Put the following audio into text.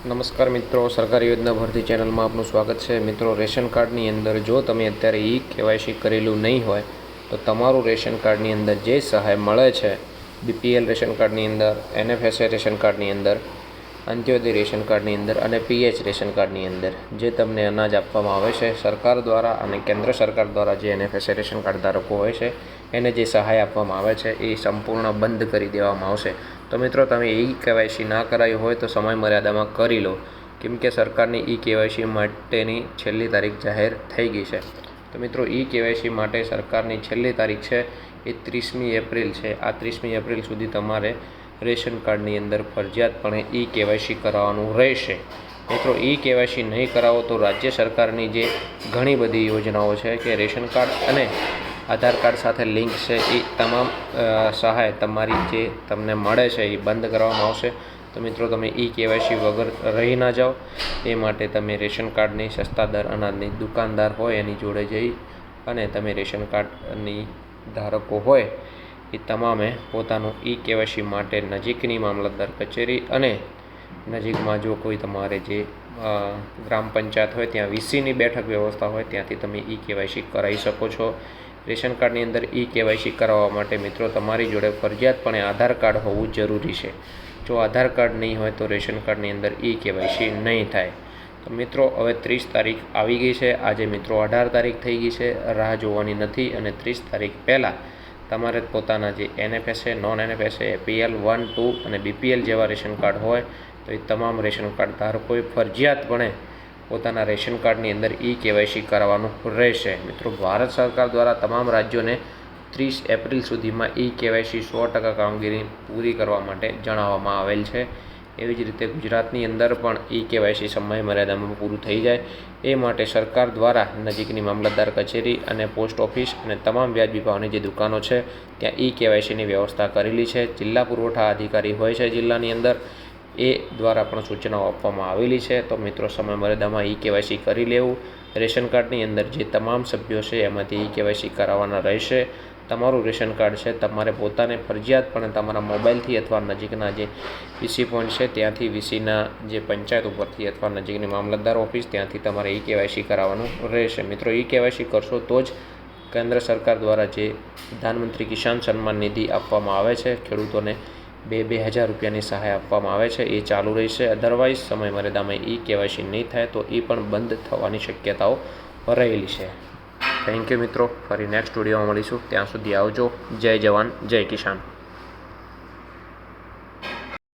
નમસ્કાર મિત્રો, સરકારી યોજના ભરતી ચેનલમાં આપનું સ્વાગત છે. મિત્રો, રેશન કાર્ડની અંદર જો તમે અત્યારે ઈ કેવાયસી કરેલું નહીં હોય, તો તમારું રેશન કાર્ડની અંદર જે સહાય મળે છે બીપીએલ રેશન કાર્ડની અંદર એનએફએસએ રેશન કાર્ડની અંદર, અંત્યોદય રેશન કાર્ડની અંદર અને પીએચ રેશન કાર્ડની અંદર, જે તમને અનાજ આપવામાં આવે છે, સરકાર દ્વારા અને કેન્દ્ર સરકાર દ્વારા જે એનએફએસએ રેશન કાર્ડ ધારકો હોય છે, એને જે સહાય આપવામાં આવે છે, એ સંપૂર્ણ બંધ કરી દેવામાં આવશે. તો મિત્રો, તમે ઈ કેવાયસી ના કરાયું હોય તો સમય મર્યાદામાં કરી લો. કેમ કે સરકારની ઈ કેવાયસી માટેની છેલ્લી તારીખ જાહેર થઈ ગઈ છે. તો મિત્રો, ઈ કેવાયસી માટે સરકારની છેલ્લી તારીખ છે, એ ત્રીસમી એપ્રિલ છે. આ ત્રીસમી એપ્રિલ સુધી તમારે રેશન કાર્ડની અંદર ફરજિયાતપણે ઈ કેવાયસી કરાવવાનું રહેશે. મિત્રો, ઈ કેવાયસી નહીં કરાવો તો રાજ્ય સરકારની જે ઘણી બધી યોજનાઓ છે કે રેશન કાર્ડ અને આધાર કાર્ડ સાથે લિંક છે એ તમામ સહાય તમારી જે તમને મળે છે એ બંધ કરવામાં આવશે. તો મિત્રો તમે ઈ કેવાયસી વગર રહી ના જાઓ. એ માટે તમે રેશન કાર્ડની સસ્તા દર અનાજની દુકાનદાર હોય એની જોડે જઈ અને તમે રેશન કાર્ડની ધારકો હોય એ તમામે પોતાનું ઈ કેવાયસી માટે નજીકની મામલતદાર કચેરી અને નજીકમાં જો કોઈ તમારે જે ગ્રામ પંચાયત હોય ત્યાં વીસીની બેઠક વ્યવસ્થા હોય ત્યાંથી તમે ઈ કેવાયસી કરાવી શકો છો. રેશન કાર્ડની અંદર ઈ કેવાયસી કરાવવા માટે મિત્રો તમારી જોડે ફરજિયાતપણે આધાર કાર્ડ હોવું જરૂરી છે. જો આધાર કાર્ડ નહીં હોય તો રેશન કાર્ડની અંદર ઈ કેવાયસી નહીં થાય. તો મિત્રો, હવે ત્રીસ તારીખ આવી ગઈ છે. આજે મિત્રો અઢાર તારીખ થઈ ગઈ છે. રાહ જોવાની નથી અને ત્રીસ તારીખ પહેલાં તમારે પોતાના જે NFSA non NFSA APL one, two અને બીપીએલ જેવા રેશન કાર્ડ હોય, તો એ તમામ રેશન કાર્ડ ધારકોએ ફરજિયાતપણે પોતાના રેશન કાર્ડની અંદર ઈ કેવાયસી કરાવવાનું રહેશે. મિત્રો, ભારત સરકાર દ્વારા તમામ રાજ્યોને ત્રીસ એપ્રિલ સુધીમાં ઈ કેવાયસી સો ટકા કામગીરી પૂરી કરવા માટે જણાવવામાં આવેલ છે. એવી જ રીતે ગુજરાતની અંદર પણ ઈ કેવાયસી સમય મર્યાદામાં પૂરું થઈ જાય. એ માટે સરકાર દ્વારા નજીકની મામલતદાર કચેરી અને પોસ્ટ ઓફિસ અને તમામ વ્યાજબી ભાવની જે દુકાનો છે, ત્યાં ઈ કેવાયસીની વ્યવસ્થા કરેલી છે. જિલ્લા પુરવઠા અધિકારી હોય છે જિલ્લાની અંદર. એ દ્વારા પણ સૂચનાઓ આપવામાં આવેલી છે. તો મિત્રો, સમય મર્યાદામાં ઈ કેવાયસી કરી લેવું. રેશન કાર્ડની અંદર જે તમામ સભ્યો છે, એમાંથી ઈ કેવાયસી કરાવવાના રહેશે. તમારું રેશન કાર્ડ છે, તમારે પોતાને ફરજિયાતપણે તમારા મોબાઈલથી અથવા નજીકના જે વીસી પોઈન્ટ છે, ત્યાંથી વીસીના જે પંચાયત ઉપરથી અથવા નજીકની મામલતદાર ઓફિસ, ત્યાંથી તમારે ઈ કેવાયસી કરાવવાનું રહેશે. મિત્રો ઈ કેવાયસી કરશો તો જ કેન્દ્ર સરકાર દ્વારા જે પ્રધાનમંત્રી કિસાન સન્માન નિધિ આપવામાં આવે છે, ખેડૂતોને બે બે હજાર રૂપિયાની સહાય આપવામાં આવે છે. એ ચાલુ રહેશે. અધરવાઇઝ સમય મર્યાદામાં ઈ કેવાયસી નહીં થાય તો એ પણ બંધ થવાની શક્યતાઓ રહેલી છે. થેન્ક યુ મિત્રો. ફરી નેક્સ્ટ વિડીયોમાં મળીશું. ત્યાં સુધી આવજો. જય જવાન. જય કિસાન.